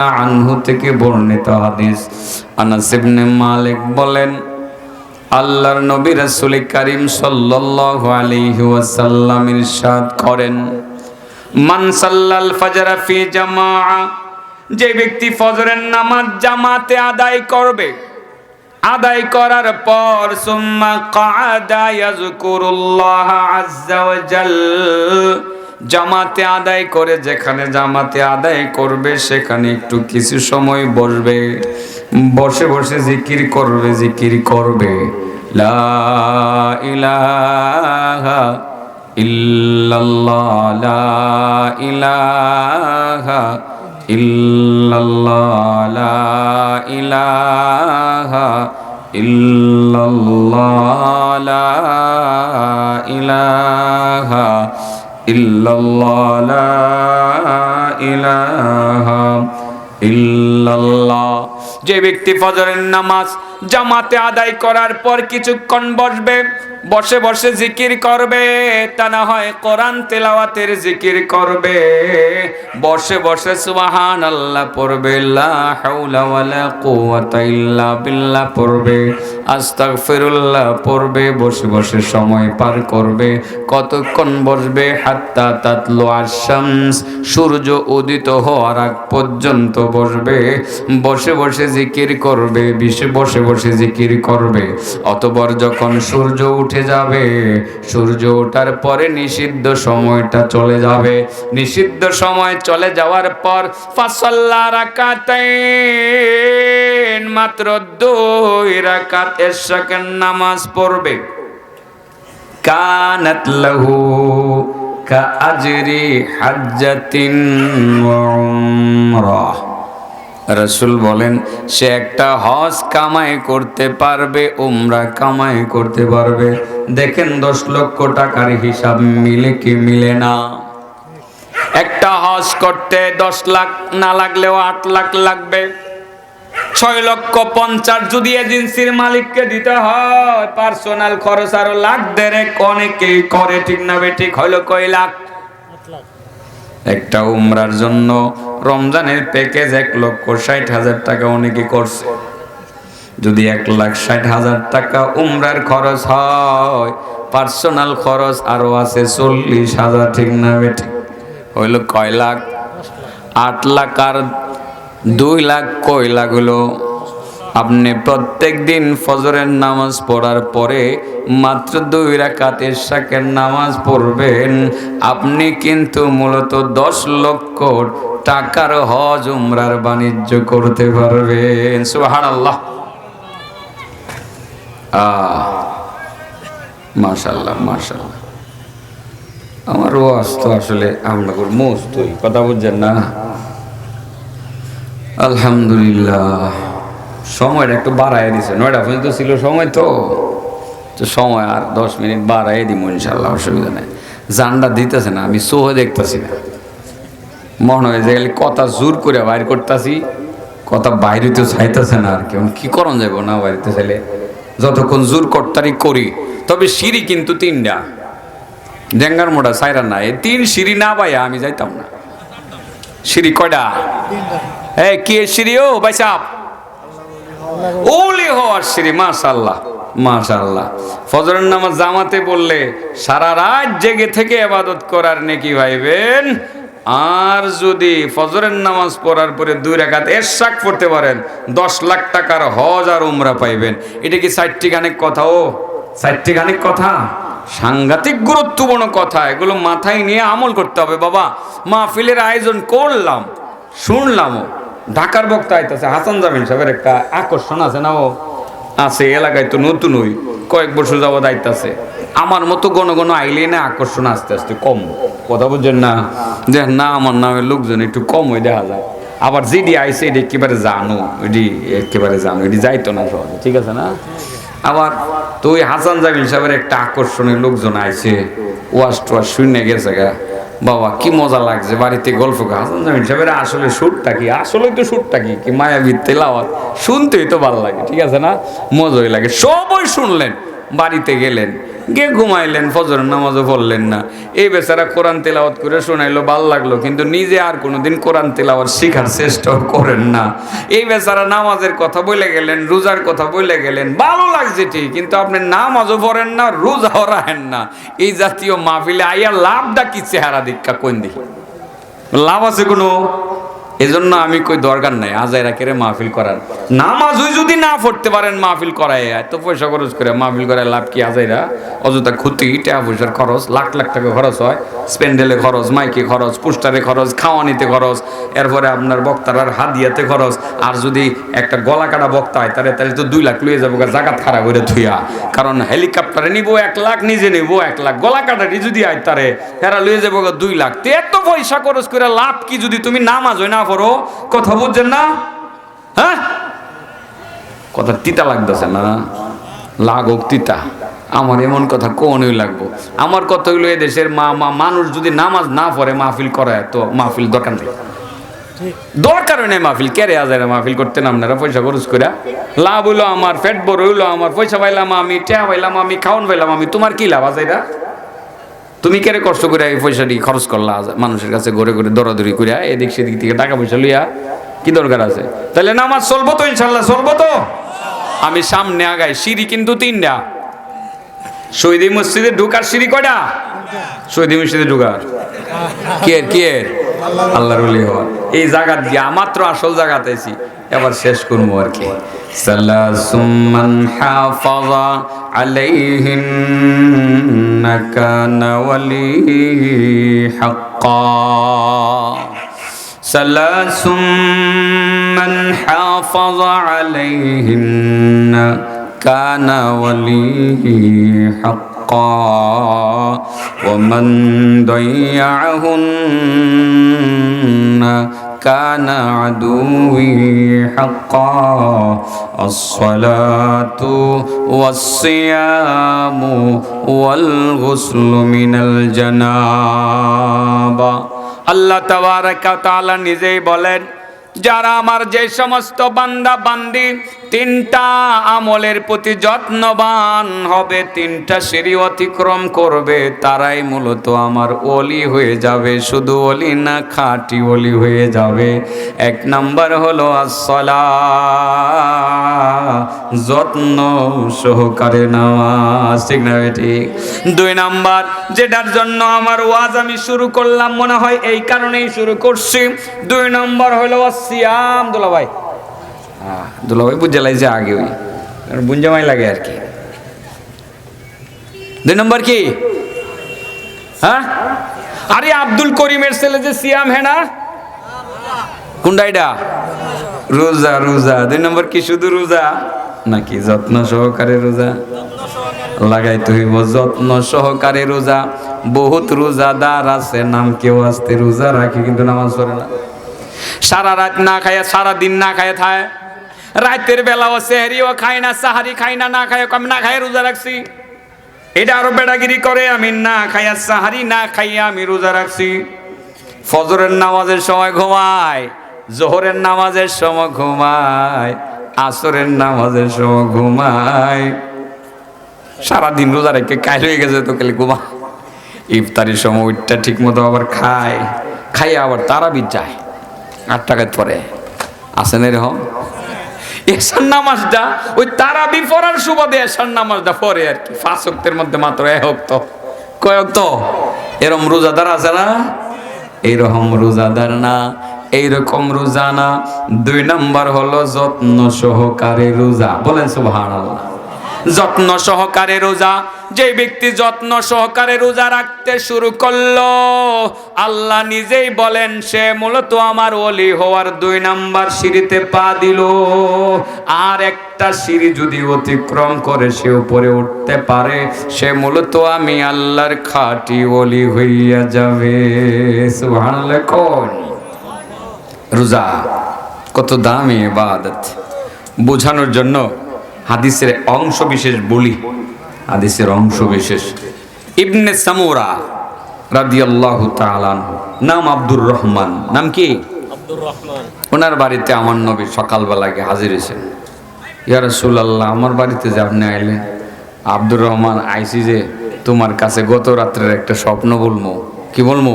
আনহু থেকে বর্ণিত হাদিস। আনাস ইবনে মালিক বলেন, আল্লাহর নবী রাসূল করিম সাল্লাল্লাহু আলাইহি ওয়াসাল্লাম ইরশাদ করেন, মান সাল্লাল ফজর ফি জামাআ যে ব্যক্তি ফজরের নামাজ জামাতে আদায় করবে, আদায় করার পর, সুম্মা কাদা ইয়াজকুরুল্লাহ আজ্জা ওয়া জাল জামাতে আদায় করে, যেখানে জামাতে আদায় করবে, সেখানে একটু কিছু সময় বসবে। বসে বসে জিকির করবে জিকির করবে। লা ইলাহা লা ইলাহা লা ইলাহা লা ইলাহা ইল্লাল্লাহ লা ইলাহা ইল্লাল্লাহ। যে ব্যক্তি ফজরের নামাজ জামাতে আদায় করার পর কিছুক্ষণ বসবে, বসে বসে জিকির করবে, তা না হয় কোরআন তেলাওয়াতের জিকির করবে। বসে বসে সুবহান আল্লাহ পড়বে বিল্লাহ পড়বে, আস্তাগফিরুল্লাহ পড়বে, বসে বসে সময় পার করবে। কতক্ষণ বসবে, হাত্তা তাতলু আশামস সূর্য উদিত হওয়ার আগ পর্যন্ত বসবে। বসে বসে জিকির করবে, বিশে বসে বসে জিকির করবে। অতপর যখন সূর্য উঠে যাবে, সূর্য ওঠার পরে নিষিদ্ধ সময়টা চলে যাবে। নিষিদ্ধ সময় চলে যাওয়ার পর ফাসাল্লা রাকাতাইন, মাত্র দুই রাকাত এশাকের নামাজ পড়বে। কানাত লাহু কাআজরি হাজ্জাতিন ওয়া উমরাহ রসুল বলেন, সে একটা হজ কামাই করতে পারবে, উমরা কামাই করতে পারবে। দেখেন, দশ লক্ষ টাকার হিসাব মিলে কি মিলে না। একটা হজ করতে দশ লাখ না লাগলেও আট লাখ লাগবে। ছয় লক্ষ পঞ্চাশ যদি এজেন্সির মালিককে দিতে হয়, পার্সোনাল খরচ আরও লাখ দেড়েক অনেকেই করে, ঠিক না বে, ঠিক হইল কয় লাখ? একটা উমরার জন্য রমজানের প্যাকেজ এক লক্ষ ষাট হাজার টাকা অনেকে করছে? যদি এক লাখ ষাট হাজার টাকা উমরার খরচ হয় পার্সোনাল খরচ আরও আছে চল্লিশ হাজার, ঠিক না বেটি হইল কয় লাখ? আট লাখ আর দুই লাখ, কয় লাখ হলো আপনি প্রত্যেক দিন ফজরের নামাজ পড়ার পরে মাত্র দুই রাকাতের শাকের নামাজ পড়বেন। আপনি কিন্তু মূলত দশ লক্ষ টাকার হজ, উমরার বাণিজ্য করতে পারবেন। সুহান আল্লাহ আসলে কথা না? আলহামদুলিল্লাহ। সময়টা একটু বাড়াই দিছে। নয়টা পর্যন্ত ছিল সময় তো। তো সময় আর দশ মিনিট বাড়াই দিব ইনশাল্লাহ, অসুবিধা নেই। জানটা দিতেছে না, আমি সোহে দেখতেছি না। মনে হয় যে কথা জোর করে বাইর করতেছি, কথা বাইরে তো চাইতেছে না আর কেমন কী করণ যাব না বাড়িতে চাইলে? যতক্ষণ জোর করতারি করি, তবে সিঁড়ি কিন্তু তিনটা। ডেঙ্গার মোটা সাইরা না এই তিন সিঁড়ি না পাইয়া আমি যাইতাম না। সিঁড়ি কয়টা? এই কে সিঁড়ি ও বাইসাপ ওলি হওয়ার সিঁড়ি মাশাল্লাহ মাশাল্লাহ ফজরের নামাজ জামাতে বললে সারা রাত জেগে থেকে আবাদত করার নেকি ভাইবেন? আর যদি ফজরের নামাজ পড়ার পরে দুই রেখাত এরশাক পড়তে পারেন, দশ লাখ টাকার হজ আর উমরা পাইবেন। এটা কি ষাটটি গানের কথা ও? ষাটটি গানের কথা? সাংঘাতিক গুরুত্বপূর্ণ কথা। এগুলো মাথায় নিয়ে আমল করতে হবে, বাবা। মাহফিলের আয়োজন করলাম শুনলামও ঢাকার বক্তা আইতেছে, হাসান জামিন সাহেবের একটা আকর্ষণ আছে না ও? আছে এলাকায় তো নতুন ওই কয়েক বছর যাবৎ আইতাছে। আমার মতো গণ গণ আইলে না আকর্ষণ আস্তে আস্তে কম। কথা বুঝছেন না? যে না, আমার নামে লোকজন একটু কম হয়ে দেখা যায়। আবার যেটি আইসে এটি একেবারে জানো এটি একেবারে জানো এটি যাইতো না সহজে, ঠিক আছে না? আবার তো ওই হাসান জামিল সাহেবের একটা আকর্ষণের লোকজন আইছে ওয়াশ টোয়াশ শুনে গেছে গা। বাবা, কি মজা লাগছে, বাড়িতে গল্প। হাসান জামিল সাহেবের আসলে সুরটা কি? আসলে তো সুরটা কি? কি মায়াবী তেলাওয়াত? শুনতেই তো ভালো লাগে, ঠিক আছে না? মজাই লাগে। সবই শুনলেন, বাড়িতে গেলেন। গিয়ে ঘুমাইলেন ফজর নামাজও পড়লেন না। এই বেচারা কোরআন তেলাওয়াত করে শোনাইলো, ভালো লাগল, কিন্তু নিজে আর কোনোদিন কোরআন তেলাওয়াত শিখার চেষ্টাও করেন না। এই বেচারা নামাজের কথা বলে গেলেন, রোজার কথা বলে গেলেন, ভালো লাগছে ঠিক, কিন্তু আপনি নামাজও পড়েন না, রোজাও রাখেন না। এই জাতীয় মাহফিলে আইয়া লাভটা কি চেহারা দীক্ষা কোন দিকে? লাভ আছে কোনো? এজন্য আমি কই দরকার নাই আজাইরা কেড়ে মাহফিল করার। নামাজই যদি না পড়তে পারেন মাহফিল করায়, এত পয়সা খরচ করে মাহফিল করায় লাভ কি আজাইরা অযথা ক্ষতি টাকা পয়সার খরচ, লাখ লাখ টাকা খরচ হয় স্প্যান্ডেলে খরচ, মাইকে খরচ, পোস্টারে খরচ, খাওয়ানিতে খরচ, এরপরে আপনার বক্তার হাদিয়াতে খরচ, আর যদি একটা গলা কাটা বক্তা হয় তাহলে তাহলে তো দুই লাখ লুয়ে যাব জাগাত খারাপ করে থুইয়া কারণ হেলিকপ্টারে নিব এক লাখ, নিজে নিব এক লাখ গলা কাটারি যদি আয় তারে হেরা লুয়ে যাব দুই লাখ। তো এত পয়সা খরচ করে লাভ কি যদি তুমি নামাজ হয় না পড়ো কথা বুঝছেন না? হ্যাঁ? কথা তিতা লাগতেছে না? লাগুক তিতা। আমার এমন কথা কোনই লাগবো। আমার কথা হইল দেশের মা মা, মানুষ যদি নামাজ না পড়ে, মাহফিল করায়, তো মাহফিল দরকার নেই। দরকার নেই মাহফিল। কেরে আজারে মাহফিল করতেন আপনারা? পয়সা খরচ করে লাভ হইল আমার, পেট বড় হইল আমার, পয়সা পাইলাম আমি টেয়া পাইলাম আমি খাওয়ান পাইলাম আমি। তোমার কি লাভ আজাইরা তুমি কেরে কষ্ট করে এই পয়সাটি খরচ করলা? মানুষের কাছে ঘুরে ঘুরে দৌড়াদৌড়ি করিয়া এদিক সেদিক থেকে টাকা পয়সা লইয়া কি দরকার আছে? তাহলে নামাজ চলবো তো ইনশাল্লাহ চলবো তো? আমি সামনে আগাই, সিঁড়ি কিন্তু তিনটা। শহীদ মসজিদে ঢুকার সিঁড়ি কয়টা? শহীদ মসজিদে ঢুকার। কে কে আল্লাহর এই জায়গা দিয়া, মাত্র আসল জায়গাতে আছি এবার শেষ করবো আর কি সালাসুমান হাফাজা আলাইহিন কানা ওয়ালি হাক্কা ثلاث من حافظ عليهن كان وليه حقا ومن ضيعهن كان عدوي حقا الصلاة والصيام والغسل من الجنابة আল্লাহ তাবারাকা তাআলা নিজেই বলেন যারা আমার যে সমস্ত বান্দা বান্দি, তিনটা আমলের প্রতি যত্নবান হবে, তিনটা সিঁড়ি অতিক্রম করবে, তারাই মূলত আমার অলি হয়ে যাবে। শুধু অলি না, খাঁটি অলি হয়ে যাবে। এক নাম্বার হলো আসলা যত্ন সহকারে নামাজ, ঠিক না ঠিক। দুই নাম্বার, যেটার জন্য আমার ওয়াজ আমি শুরু করলাম, মনে হয় এই কারণেই শুরু করছি। দুই নম্বর হলো সিয়াম দুলা ভাই হ্যাঁ দুলা বুঝে লাগছে আগে ওই। বুঞ্জামাই লাগে আর কি। দুই নম্বর কি? হ্যাঁ? আরে আব্দুল করিমের ছেলে যে সিয়াম হ্যাঁ না? এটা রোজা রোজা। দুই নম্বর কি, শুধু রোজা? নাকি যত্ন সহকারে রোজা? লাগাইতে হইব যত্ন সহকারে রোজা। বহুত রোজাদার আছে, নাম কেউ আসতে রোজা রাখে, কিন্তু নামাজ পড়ে না। সারা রাত না খায়, সারা দিন না খায় থায়। রাতের বেলাও সেহারিও খায় না, সাহারি খায় না না খায় আমি না খায় রোজা রাখছি। এটা আরও বেড়াগিরি করে, আমি না খাইয়া সাহারি না খাইয়া আমি রোজা রাখছি। ফজরের নামাজের সময় ঘুমায়, জোহরের নামাজের সময় ঘুমায়, আসরের নামাজের সময় ঘুমায়। সারাদিন রোজা রেখে কাইল হয়ে গেছে তো খালি ঘুমা। ইফতারির সময় ওইটা ঠিক মতো আবার খায়, খাইয়ে আবার তারাবি যায় আট টাকায় পরে। আসেন এরকম? এসার নামাজটা, ওই তারাবি পড়ার সুবাদে এসার নামাজটা পরে আর কি। পাঁচ অক্তের মধ্যে মাত্র এক অক্ত কয় অক্ত এরম রোজাদার আছে না? এইরকম রোজাদার না, এইরকম রোজা না। দুই নাম্বার হলো যত্ন সহকারে রোজা। বলেন সুবহানাল্লাহ। যত্ন সহকারে রোজা। যে ব্যক্তি যত্ন সহকারে রোজা রাখতে শুরু করল, আল্লাহ নিজেই বলেন, সে মূলত আমার ওলি হওয়ার দুই নাম্বার সিঁড়িতে পা দিল। আর একটা সিঁড়ি যদি অতিক্রম করে সে উপরে উঠতে পারে, সে মূলত আমি আল্লাহর খাটি ওলি হইয়া যাবে। রোজা, কত দামি ইবাদত। বোঝানোর জন্য হাদিসের অংশ বিশেষ বলি। হাদিসের অংশ বিশেষ ইবনে সামুরা রাদিয়াল্লাহু তাআলা। নাম আব্দুর রহমান। নাম কি? ওনার বাড়িতে আমার নবী সকালবেলা গিয়ে হাজির হয়েছেন ইয়া রাসূলুল্লাহ আমার বাড়িতে যে আপনি আইলেন আব্দুর রহমান আইসি যে তোমার কাছে গত রাত্রের একটা স্বপ্ন বলব কি বলব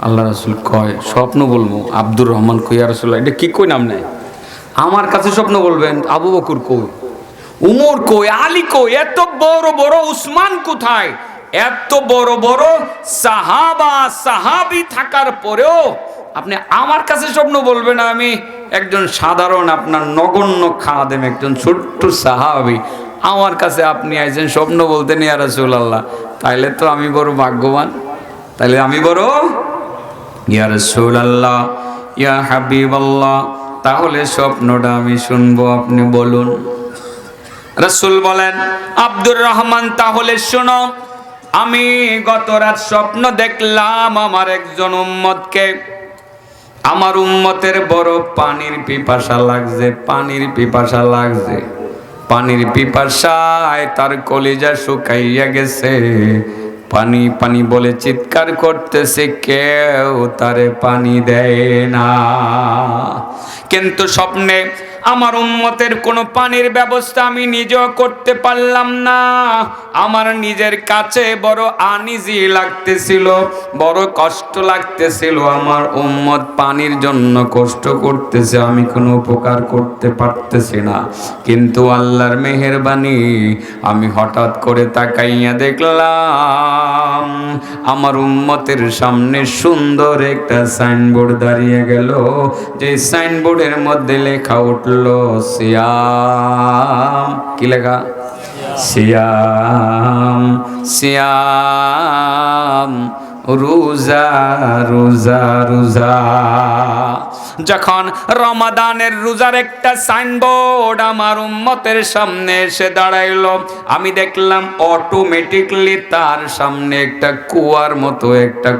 আল্লাহ রাসুল কয় স্বপ্ন বলব আব্দুর রহমান কইয়া রাসুল এটা কি কই নাম নেয়? আমার কাছে স্বপ্ন বলবেন, আবু বকুর কই? উমর কই? আলী কই? এত বড় বড় উসমান কোথায়? এত বড় বড় সাহাবা, সাহাবি থাকার পরেও আপনি আমার কাছে স্বপ্ন বলবেন আমি একজন সাধারণ আপনার নগণ্য খাদেম, একজন ছোট্ট সাহাবি। আমার কাছে আপনি আইছেন স্বপ্ন বলতে নিয়ে রাসুল আল্লাহ তাইলে তো আমি বড় ভাগ্যবান। তাইলে আমি বড়, ইয়া রসুল আল্লাহ ইয়া হাবিব আল্লাহ তাহলে স্বপ্নটা আমি শুনব, আপনি বলুন। রসুল বলেন, আব্দুর রহমান, তাহলে শোনো, আমি গত রাত স্বপ্ন দেখলাম আমার একজন উম্মতকে। আমার উম্মতের বড় পানির পিপাসা লাগছে, পানির পিপাসা লাগছে। পানির পিপাসায় তার কলিজা শুকাইয়া গেছে। পানি পানি বলে চিৎকার করতেছে, কেউ তারে পানি দেয় না। কিন্তু স্বপ্নে আমার উম্মতের কোনো পানির ব্যবস্থা আমি নিজেও করতে পারলাম না। আমার নিজের কাছে বড় আনিজি লাগতেছিল, বড় কষ্ট লাগতেছিল। আমার উম্মত পানির জন্য কষ্ট করতেছে, আমি কোনো উপকার করতে পারতেছি না। কিন্তু আল্লাহর মেহেরবানি, আমি হঠাৎ করে তাকাইয়া দেখলাম, আমার উম্মতের সামনে সুন্দর একটা সাইনবোর্ড দাঁড়িয়ে গেল। যে সাইনবোর্ডের মধ্যে লেখা উঠল সিয়াম। কি লেখা? সিয়াম সিয়াম। রোজা রোজা রোজা। যখন রমাদানের রোজার একটা সাইনবোর্ড আমার উম্মতের সামনে এসে দাঁড়াইলো, আমি দেখলাম অটোমেটিকলি তার সামনে একটা কুয়ার মতো একটা